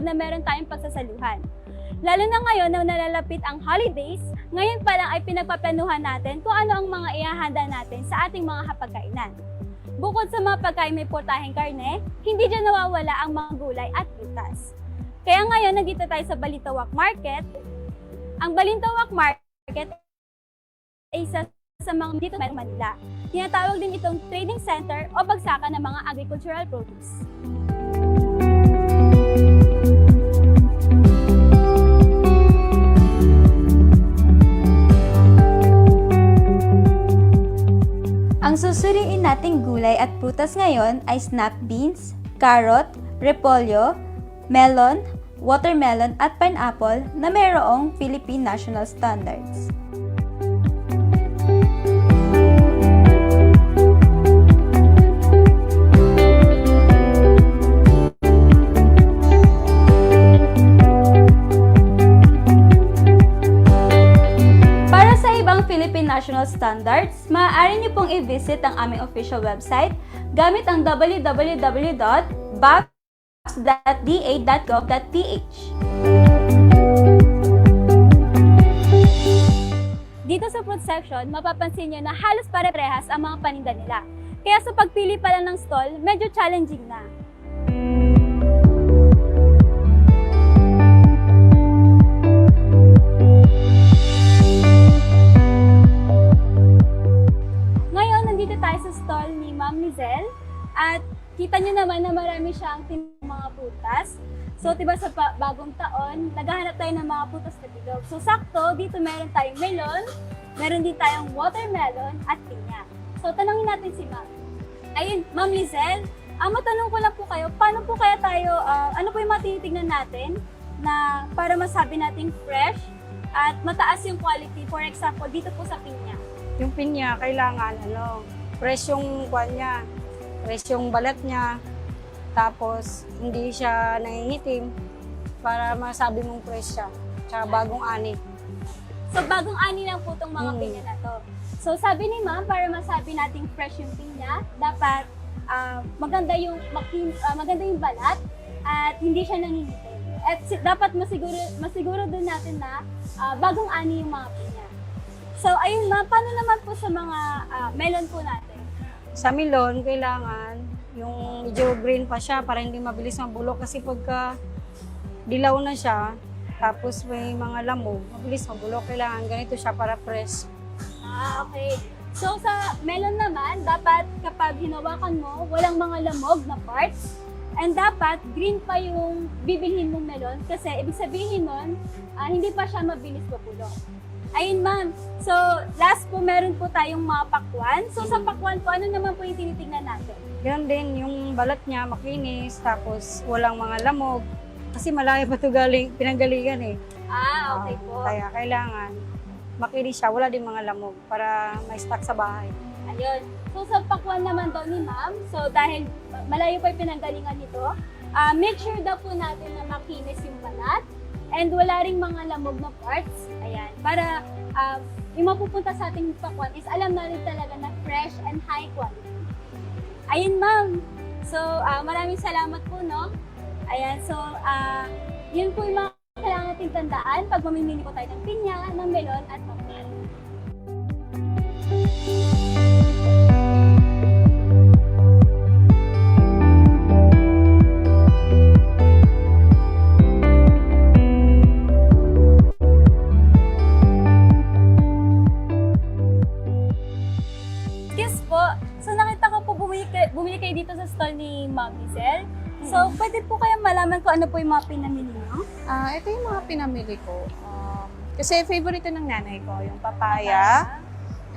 okasyon na meron tayong pagsasaluhan. Lalo na ngayon na nalalapit ang holidays, ngayon pa lang ay pinagpaplanuhan natin kung ano ang mga ihahanda natin sa ating mga hapagkainan. Bukod sa mga pagkain may portaheng karne, hindi dyan nawawala ang mga gulay at prutas. Kaya ngayon, nandito tayo sa Balintawak Market. Ang Balintawak Market ay isa sa mga dito sa Manila. Tinatawag din itong trading center o bagsakan ng mga agricultural produce. Ang susuriin nating gulay at prutas ngayon ay snap beans, carrot, repolyo, melon, watermelon at pineapple na mayroong Philippine National Standards. Philippine National Standards, maaari niyo pong i-visit ang aming official website gamit ang www.baps.da.gov.ph. Dito sa fruit section, mapapansin niyo na halos pare-parehas ang mga paninda nila. Kaya sa pagpili pa lang ng stall, medyo challenging na. At kita niyo naman na marami siyang mga putas. So, diba sa bagong taon, naghahanap tayo ng mga putas na bilog. So, sakto, dito meron tayong melon, meron din tayong watermelon at pinya. So, tanongin natin si Ma'am. Ayun, Ma'am Lizelle, ang matanong ko lang po kayo, paano po kaya tayo, ah, ano po yung mga natin na para masabi nating fresh at mataas yung quality? For example, dito po sa pinya. Yung pinya, kailangan, ano, fresh yung kwan niya, fresh yung balat niya, tapos hindi siya nangingitim para masabi mong fresh siya, tsaka bagong ani. So, bagong ani lang po itong mga Mm. pinya na to. So, sabi ni ma'am, para masabi nating fresh yung pinya, dapat ah, maganda yung makin, ah, maganda yung balat at hindi siya nangingitim. At si- dapat masiguro, masiguro din natin na ah, bagong ani yung mga pinya. So, ayun ma'am, paano naman po sa mga ah, melon po natin? Sa milon, kailangan yung medyo green pa siya para hindi mabilis mabulok kasi pagka dilaw na siya, tapos may mga lamog, mabilis mabulok. Kailangan ganito siya para fresh. Ah, okay. So, sa melon naman, dapat kapag hinawakan mo, walang mga lamog na parts. And dapat green pa yung bibilhin mong melon kasi ibig sabihin nun, ah, hindi pa siya mabilis mapulok. Ayun ma'am. So, last po meron po tayong mga pakwan. So, sa pakwan po, ano naman po yung tinitingnan natin? Ganun din, yung balat niya makinis, tapos walang mga lamog. Kasi malayo pa ito galing, pinanggalingan eh. Ah, okay po. Kaya kailangan makinis siya, wala din mga lamog para may stock sa bahay. Ayun. So, sa pakwan naman daw ni ma'am, so dahil malayo pa yung pinanggalingan nito, ah, make sure daw po natin na makinis yung balat and wala ring mga lamog na parts. Ayan. Para ah, yung mapupunta sa ating pakwan is alam na rin talaga na fresh and high quality. Ayun, ma'am. So, ah, maraming salamat po, no? Ayan. So, ah, yun po yung mga kailangan nating tandaan pag mamimili po tayo ng pinya, ng melon, at pakwan. Yes yung mga pinamili niyo? Ah, ito yung mga pinamili ko. Um, kasi favorite ng nanay ko, yung papaya,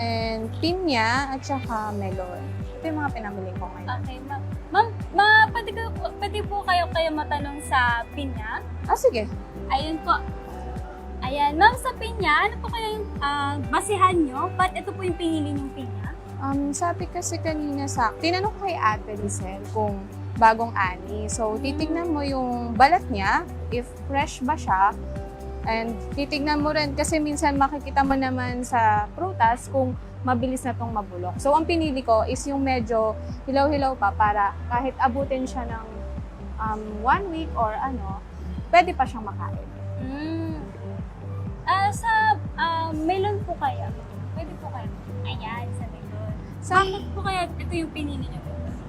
and pinya, at saka melon. Ito yung mga pinamili ko ngayon. Okay, ma'am. Ma'am, ma, pwede, ko, pwede po kayo kayo matanong sa pinya? Ah, sige. Ayun po. Ayan, ma'am, sa pinya, ano po kaya yung ah, basihan nyo? Ba't ito po yung pinili niyong pinya? Um, sabi kasi kanina sa, tinanong ko kay Ate Lisel kung bagong ani. So, titignan mo yung balat niya, if fresh ba siya, and titignan mo rin, kasi minsan makikita mo naman sa prutas kung mabilis na tong mabulok. So, ang pinili ko is yung medyo hilaw-hilaw pa para kahit abutin siya ng um, one week or ano, pwede pa siyang makain. Mm. Ah, sa ah, melon po kaya? Pwede po kayo? Ayan, sa melon. Sa, Bakit po kaya ito yung pinili niyo?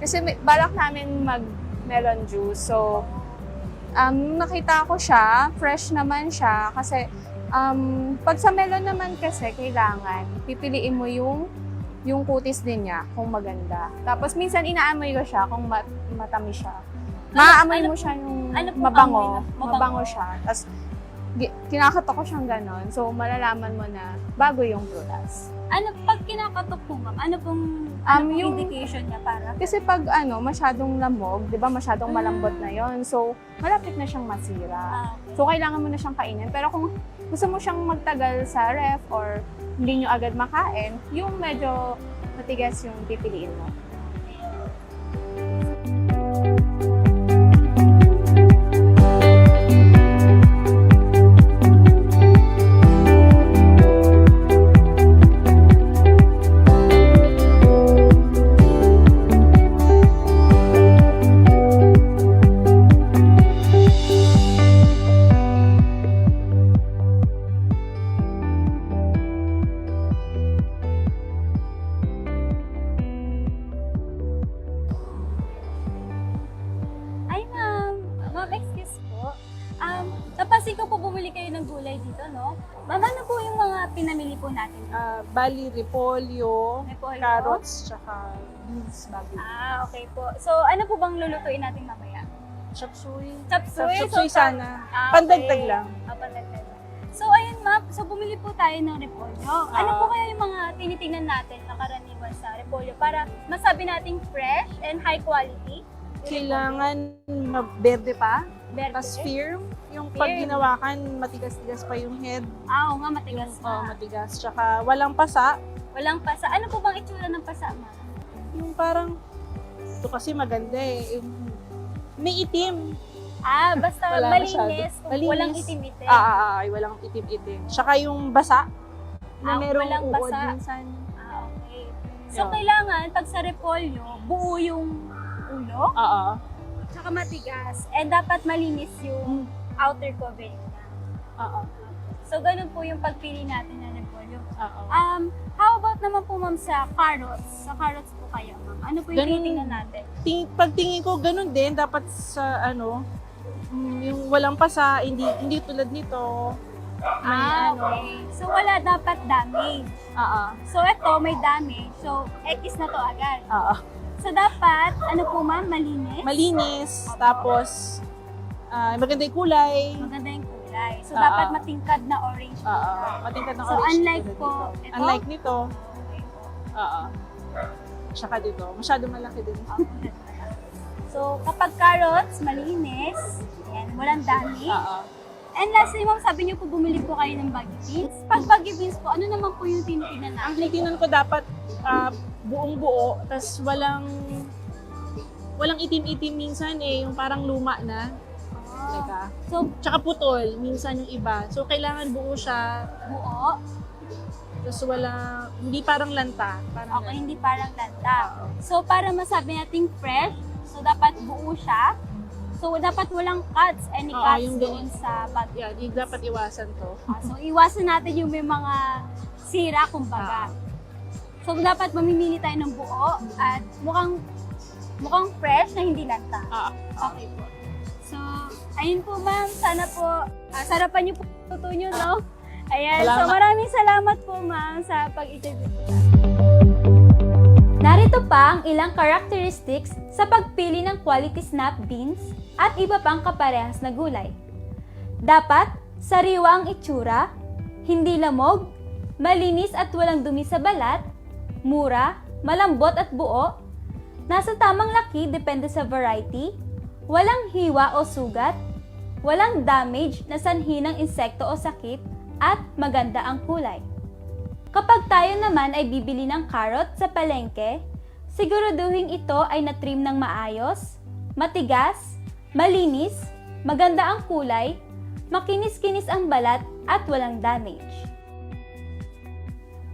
Kasi may, balak namin mag melon juice. So, um, nakita ko siya, fresh naman siya kasi um, pag sa melon naman kasi kailangan pipiliin mo yung yung kutis din niya kung maganda. Tapos minsan inaamoy ko siya kung mat, matamis siya. Maaamoy ano mo po- siya yung ano mabango. mabango? Mabango siya. Tapos kinakatok ko siyang ganon. So, malalaman mo na bago yung prutas. Ano, pag kinakatok po ma'am, ano pong Um, ano pong yung- indication niya para? Kasi pag ano, masyadong lamog, di ba masyadong Mm. malambot na yon So, malapit na siyang masira. Ah, okay. So, kailangan mo na siyang kainin. Pero kung gusto mo siyang magtagal sa ref or hindi nyo agad makain, yung medyo matigas yung pipiliin mo. Mga pinamili po natin? Ah, bali, repolyo, Repolyo? carrots, tsaka beans, bago. Ah, okay po. So, ano po bang lulutuin natin mamaya? Suey? Chop suey So, sana. Ah, Pandagdag okay. lang. Ah, pandagdag lang. So, ayun ma'am. So, bumili po tayo ng repolyo. Ano Ah. po kaya yung mga tinitingnan natin na karaniwan sa repolyo para masabi nating fresh and high quality? Yung Kailangan maberde pa. Verde. Tapos firm. Yung pag Firm. ginawakan, matigas-tigas pa yung head. Ah, oo nga, matigas Oh, na. matigas. Tsaka walang pasa. Walang pasa. Ano po bang itsura ng pasa, ma'am? Yung parang, ito kasi maganda eh. Yung, may itim. Ah, basta Wala malinis. masyado. Malinis. walang itim-itim. Ah, ah, ah, ay, walang itim-itim. Tsaka yung basa. Na Ah, merong walang uod basa. minsan. Ah, okay. So, Yun. kailangan, pag sa repolyo, buo yung ulo, Oo. tsaka matigas, and dapat malinis yung outer covering niya. Oo. So, ganun po yung pagpili natin ng repolyo. Oo. Um, how about naman po, ma'am, sa carrots? Sa carrots po kaya, ma'am? Ano po yung Ganun. titingnan natin? ting, pagtingin ko, ganun din. Dapat sa, ano, mm, yung walang pasa, hindi, hindi tulad nito. May Ah, ano. okay. So, wala dapat damage. Oo. So, ito, may damage. So, X na to agad. Oo. So, dapat, ano po, ma'am, malinis? Malinis, tapos, ah, maganda yung kulay. Maganda yung kulay. So, Ah, dapat ah. matingkad na orange. Oo. Matingkad ng So, orange. unlike tulad po, ito? Unlike nito, Okay po. oo. Tsaka dito, masyado malaki din. Okay. So, kapag carrots, malinis, yan, walang damage. Oo. And lastly, ma'am, sabi niyo po bumili po kayo ng baggy beans. Pag baggy beans po, ano naman po yung tinitingnan Ang natin? titinan ko dapat ah, buong buo, tas walang walang itim-itim minsan eh, yung parang luma na. Ah, Teka. so, Tsaka putol, minsan yung iba. So, kailangan buo siya, buo. Tapos wala, hindi parang lanta. Parang Okay, hindi parang lanta. So, para masabi nating fresh, so dapat buo siya. So, dapat walang cuts, any Oo, cuts yung doon sa baggy Yan, yung dapat iwasan to. Ah, so, iwasan natin yung may mga sira, kumbaga. So, dapat mamimili tayo ng buo at mukhang mukhang fresh na hindi lanta. Ah. Okay po. So, ayun po ma'am. Sana po, ah, sarapan niyo po tuto niyo, no? Ayan. So, Salamat. maraming salamat po ma'am sa pag-interview po. Narito pa ang ilang characteristics sa pagpili ng quality snap beans at iba pang kaparehas na gulay. Dapat, sariwa ang itsura, hindi lamog, malinis at walang dumi sa balat, mura, malambot at buo, nasa tamang laki depende sa variety, walang hiwa o sugat, walang damage na sanhi ng insekto o sakit, at maganda ang kulay. Kapag tayo naman ay bibili ng carrot sa palengke, siguraduhin ito ay na-trim ng maayos, matigas, malinis, maganda ang kulay, makinis-kinis ang balat at walang damage.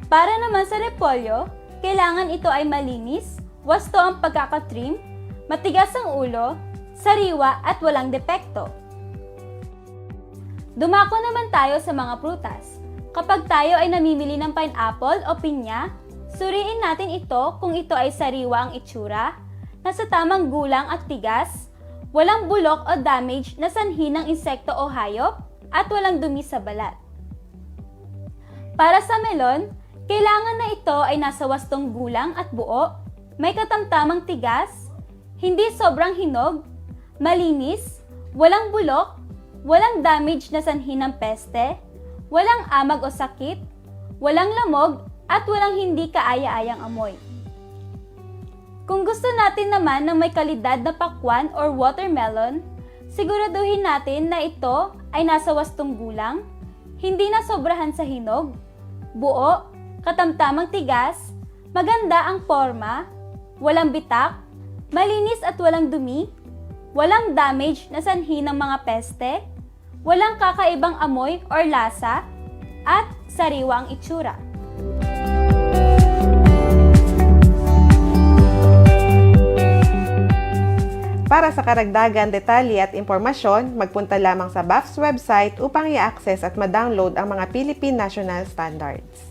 Para naman sa repolyo, kailangan ito ay malinis, wasto ang pagkakatrim, matigas ang ulo, sariwa at walang depekto. Dumako naman tayo sa mga prutas. Kapag tayo ay namimili ng pineapple o pinya, suriin natin ito kung ito ay sariwa ang itsura, nasa tamang gulang at tigas, walang bulok o damage na sanhi ng insekto o hayop, at walang dumi sa balat. Para sa melon, kailangan na ito ay nasa wastong gulang at buo, may katamtamang tigas, hindi sobrang hinog, malinis, walang bulok, walang damage na sanhi ng peste, walang amag o sakit, walang lamog, at walang hindi kaaya-ayang amoy. Kung gusto natin naman ng may kalidad na pakwan or watermelon, siguraduhin natin na ito ay nasa wastong gulang, hindi na sobrahan sa hinog, buo, katamtamang tigas, maganda ang forma, walang bitak, malinis at walang dumi, walang damage na sanhi ng mga peste, walang kakaibang amoy or lasa, at sariwa ang itsura. Para sa karagdagan, detalye at impormasyon, magpunta lamang sa BAF's website upang i-access at ma-download ang mga Philippine National Standards.